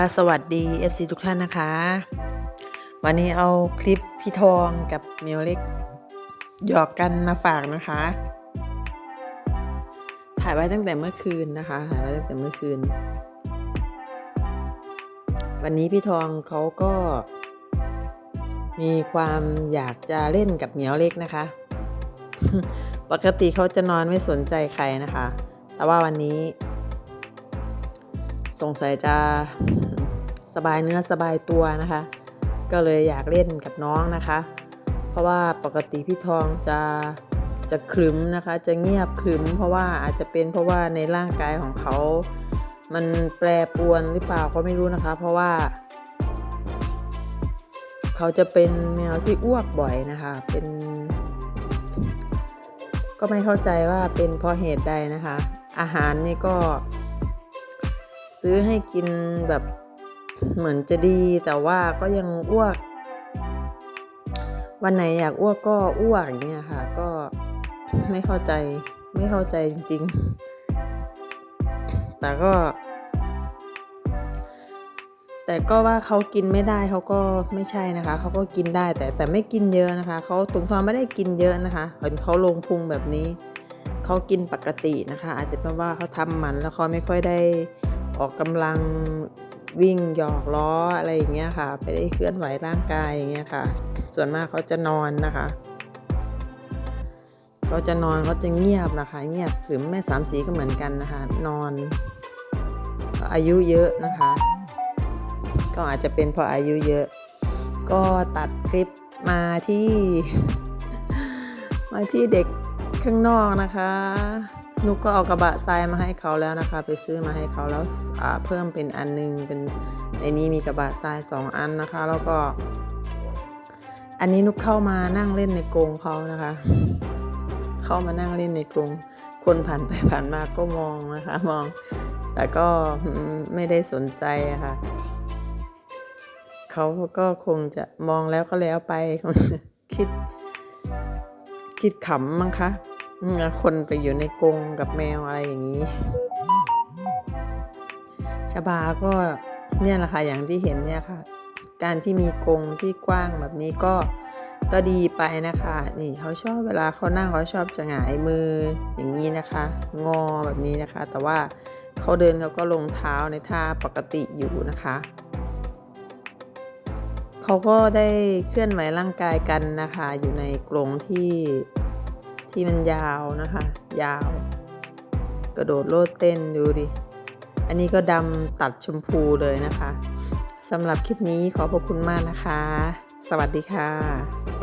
ค่ะสวัสดี FC ทุกท่านนะคะ วันนี้เอาคลิปพี่ทองกับเมียวเล็กหยอกกันมาฝากนะคะ ถ่ายไว้ตั้งแต่เมื่อคืนนะคะ ถ่ายไว้ตั้งแต่เมื่อคืน วันนี้พี่ทองเขาก็ มีความอยากจะเล่นกับเมียวเล็กนะคะ ปกติเขาจะนอนไม่สนใจใครนะคะ แต่ว่าวันนี้ สงสัยจะสบายเนื้อสบายตัวนะคะ ก็เลยอยากเล่นกับน้องนะคะ เพราะว่าปกติพี่ทองจะจะครึ้มนะคะ จะเงียบครึ้มเพราะว่าอาจจะเป็นเพราะว่าในร่างกายของเขา มันแปรปรวนหรือเปล่าก็ไม่รู้นะคะ เพราะว่า เขาจะเป็นแมวที่อ้วกบ่อยนะคะ เป็น ก็ไม่เข้าใจว่าเป็นเพราะเหตุใดนะคะ อาหารนี่ก็ ซื้อให้กินแบบเหมือนจะดีแต่ว่าก็ยังอ้วก วันไหนอยากอ้วกก็อ้วกอย่างเงี้ยค่ะ ก็ไม่เข้าใจไม่เข้าใจจริง ๆ แต่ก็ แต่ก็ว่าเขากินไม่ได้เขาก็ไม่ใช่นะคะเขาก็กินได้แต่แต่ไม่กินเยอะนะคะเขาถุงทองไม่ได้กินเยอะนะคะเห็นเขาลงพุงแบบนี้เขากินปกตินะคะ อาจจะเป็นว่าเขาทำหมันแล้วเขาไม่ค่อยได้ ออกกำลังวิ่งหยอกล้ออะไรอย่างเงี้ยค่ะไม่ได้เคลื่อนไหวร่างกายอย่างเงี้ยค่ะ ส่วนมากเขาจะนอนนะคะเขาจะนอนเขาจะเงียบนะคะ เงียบหรือแม่สามสีก็เหมือนกันนะคะ นอนอายุเยอะนะคะ ก็อาจจะเป็นเพราะอายุเยอะ ก็ตัดคลิปมาที่ มาที่เด็ก ข้างนอกนะคะนุกก็เอากระบะทรายมาให้เขาแล้วนะคะ ไปซื้อมาให้เขาแล้วเพิ่มเป็นอันนึงเป็นในนี้มีกระบะทรายสองอันนะคะ แล้วก็ อันนี้นุกเข้ามานั่งเล่นในกรงเขานะคะ เข้ามานั่งเล่นในกรงคนผ่านไปผ่านมาก็มองนะคะ มอง แต่ก็ไม่ได้สนใจะค่ะเขาก็คงจะมองแล้วก็แล้วไปคงจะคิดคิดขำมั้งคะ คนไปอยู่ในกรงกับแมวอะไรอย่างนี้ชบาก็เนี่ยแหละค่ะอย่างที่เห็นเนี่ยค่ะ การที่มีกรงที่กว้างแบบนี้ก็ก็ดีไปนะคะ นี่เขาชอบเวลาเขานั่งเขาชอบจะหงายมืออย่างนี้นะคะ งอแบบนี้นะคะ แต่ว่าเขาเดินเขาก็ลงเท้าในท่าปกติอยู่นะคะเขาก็ได้เคลื่อนไหวร่างกายกันนะคะ อยู่ในกรงที่ ที่มันยาวนะคะ ยาว กระโดดโลดเต้นดูดิ อันนี้ก็ดำตัดชมพูเลยนะคะสำหรับคลิปนี้ขอบพระคุณมากนะคะ สวัสดีค่ะ